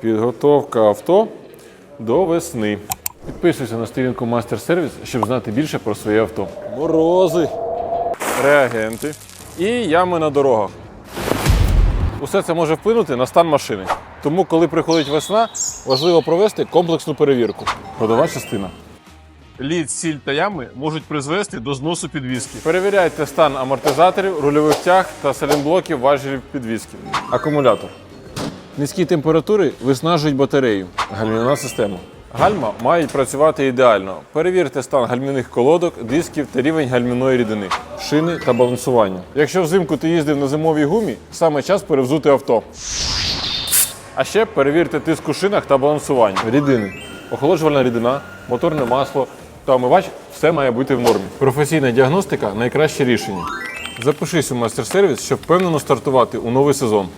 Підготовка авто до весни. Підписуйся на сторінку Мастер Сервіс, щоб знати більше про своє авто. Морози, реагенти і ями на дорогах. Усе це може вплинути на стан машини. Тому, коли приходить весна, важливо провести комплексну перевірку. Ходова частина. Лід, сіль та ями можуть призвести до зносу підвіски. Перевіряйте стан амортизаторів, рульових тяг та салінблоків важелів підвіски. Акумулятор. Низькі температури виснажують батарею. Гальмівна система. Гальма мають працювати ідеально. Перевірте стан гальмівних колодок, дисків та рівень гальмівної рідини, шини та балансування. Якщо взимку ти їздив на зимовій гумі, саме час перевзути авто. А ще перевірте тиск у шинах та балансування. Рідини. Охолоджувальна рідина, моторне масло та омивач все має бути в нормі. Професійна діагностика найкраще рішення. Запишись у майстер-сервіс, щоб впевнено стартувати у новий сезон.